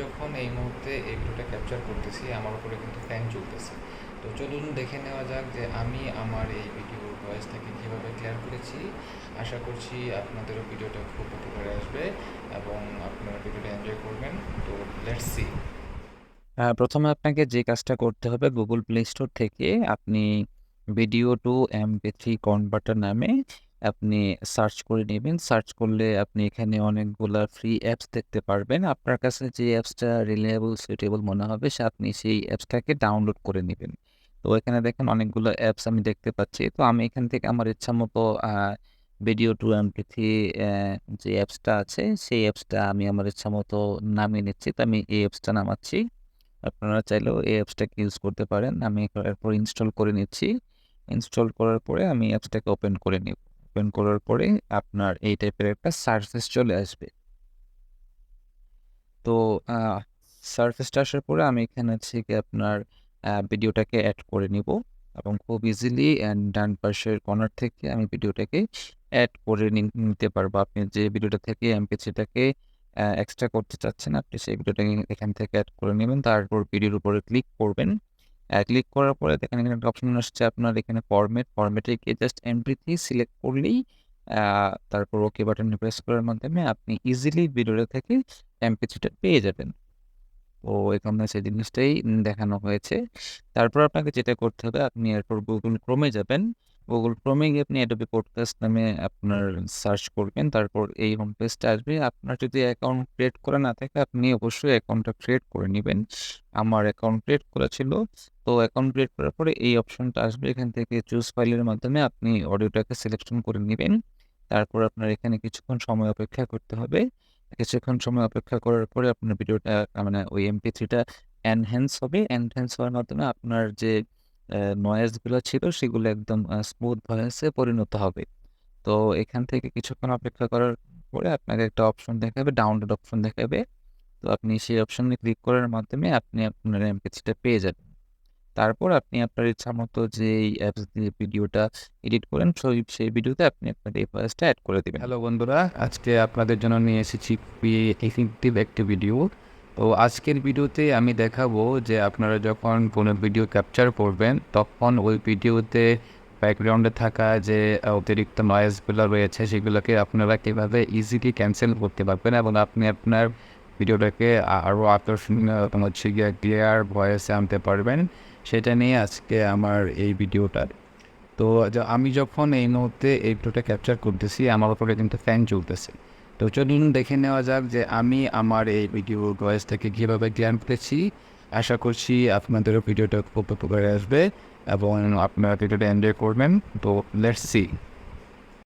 যখন এই মুহূর্তে এই ভিডিওটা ক্যাপচার করতেছি, আমার উপরে কিন্তু ফ্যান চলতেছে। তো চলুন দেখে নেওয়া যাক যে আমি আমার এই ভিডিওর ভয়েসটাকে কীভাবে ক্লিয়ার করেছি। আশা করছি আপনাদেরও ভিডিওটা খুব উপকারে আসবে এবং আপনারা ভিডিওটা এনজয় করবেন। তো লেটস সি প্রথমে আপনাকে যে কাজটা করতে হবে গুগল প্লে স্টোর থেকে, আপনি video to MP three converter নামে আপনি সার্চ করে নেবেন। সার্চ করলে আপনি এখানে অনেকগুলা ফ্রি অ্যাপস দেখতে পারবেন। আপনার কাছে যে অ্যাপসটা রিলায়েবল সুইটেবল মনে হবে, সে আপনি সেই অ্যাপসটাকে ডাউনলোড করে নেবেন। তো এখানে দেখেন অনেকগুলো অ্যাপস আমি দেখতে পাচ্ছি। তো আমি এখান থেকে আমার ইচ্ছা মতো ভিডিও টু থ্রি যে অ্যাপসটা আছে, সেই অ্যাপসটা আমি আমার ইচ্ছা মতো নামিয়ে নিচ্ছি। তো আমি এই অ্যাপসটা নামাচ্ছি। আপনারা চাইলেও এই অ্যাপসটাকে ইউজ করতে পারেন। আমি এরপর ইনস্টল করে নিচ্ছি। ইনস্টল করার পরে আমি অ্যাপসটাকে ওপেন করে নিব। ওপেন করার পরে আপনার এই টাইপের একটা সার্ফেস চলে আসবে। তো সার্ফেসটা আসার পরে আমি এখানে হচ্ছে কি আপনার ভিডিওটাকে অ্যাড করে নিব এবং খুব ইজিলি অ্যান্ড ডান পাশের কর্নার থেকে আমি ভিডিওটাকে অ্যাড করে নিতে পারব। আপনি যে ভিডিওটা থেকে এমপি থ্রিটাকে এক্সট্রা করতে চাচ্ছেন, আপনি সেই ভিডিওটাকে এখান থেকে অ্যাড করে নেবেন। তারপর ভিডিওর উপরে ক্লিক করবেন। ক্লিক করার পরে দেখেন এখানে একটা অপশন আসছে আপনার এখানে ফরম্যাট ফরম্যাটে গিয়ে জাস্ট এমপি থ্রি সিলেক্ট করলেই তারপর ওকে বাটনে প্রেস করার মাধ্যমে আপনি ইজিলি ভিডিওটা থেকে এমপি থ্রিটা পেয়ে যাবেন। ও এখানে সেই জিনিসটাই দেখানো হয়েছে। তারপর আপনাকে যেটা করতে হবে, আপনি এরপর গুগল ক্রোমে যাবেন। গুগল ক্রোমে গিয়ে আপনি অ্যাডোবি পডকাস্ট নামে আপনার সার্চ করবেন। তারপর এই হোম পেজটা আসবে। আপনার যদি অ্যাকাউন্ট ক্রিয়েট করা না থাকে, আপনি অবশ্যই অ্যাকাউন্টটা ক্রিয়েট করে নেবেন। আমার অ্যাকাউন্ট ক্রিয়েট করা ছিল। তো অ্যাকাউন্ট ক্রিয়েট করার পরে এই অপশনটা আসবে। এখান থেকে চুজ ফাইলের মাধ্যমে আপনি অডিওটাকে সিলেকশন করে নেবেন। তারপর আপনার এখানে কিছুক্ষণ সময় অপেক্ষা করতে হবে। কিছুক্ষণ সময় অপেক্ষা করার পরে আপনার ভিডিওটা মানে ওই এমপি থ্রিটা এনহ্যান্স হবে। এনহ্যান্স হওয়ার মাধ্যমে আপনার যে নয়েজগুলো ছিল সেগুলো একদম স্মুথ ভয়েসে পরিণত হবে। তো এখান থেকে কিছুক্ষণ অপেক্ষা করার পরে আপনাকে একটা অপশন দেখাবে ডাউনলোড অপশন দেখাবে। তো আপনি সেই অপশনে ক্লিক করার মাধ্যমে আপনি আপনার এমপি থ্রিটা পেয়ে যাবেন। তারপর আপনি আপনার ইচ্ছা মতো যে অ্যাপস দিয়ে ভিডিওটা এডিট করেন, সেই সেই ভিডিওতে আপনি আপনার এই ভয়েসটা অ্যাড করে দেবেন। হ্যালো বন্ধুরা, আজকে আপনাদের জন্য নিয়ে এসেছি একটি ভিডিও তো আজকের ভিডিওতে আমি দেখাবো যে আপনারা যখন কোনো ভিডিও ক্যাপচার করবেন, তখন ওই ভিডিওতে ব্যাকগ্রাউন্ডে থাকা যে অতিরিক্ত নয়েজগুলো রয়েছে, সেগুলোকে আপনারা কীভাবে ইজিলি ক্যান্সেল করতে পারবেন এবং আপনি আপনার ভিডিওটাকে আরও আকর্ষণীয় হচ্ছে গিয়ে ক্লিয়ার ভয়েসে আনতে পারবেন, সেটা নিয়ে আজকে আমার এই ভিডিওটার তো আমি যখন এই মুহূর্তে এই ভিডিওটা ক্যাপচার করতেছি, আমার উপরে কিন্তু ফ্যান চলতেছে। তো চলুন দেখে নেওয়া যাক যে আমি আমার এই ভিডিও ভয়েস থেকে কীভাবে জ্ঞান পেয়েছি। আশা করছি আপনাদেরও ভিডিওটা খুব উপকারে আসবে এবং আপনারা ভিডিওটা এনজয় করবেন। তো লেটস সি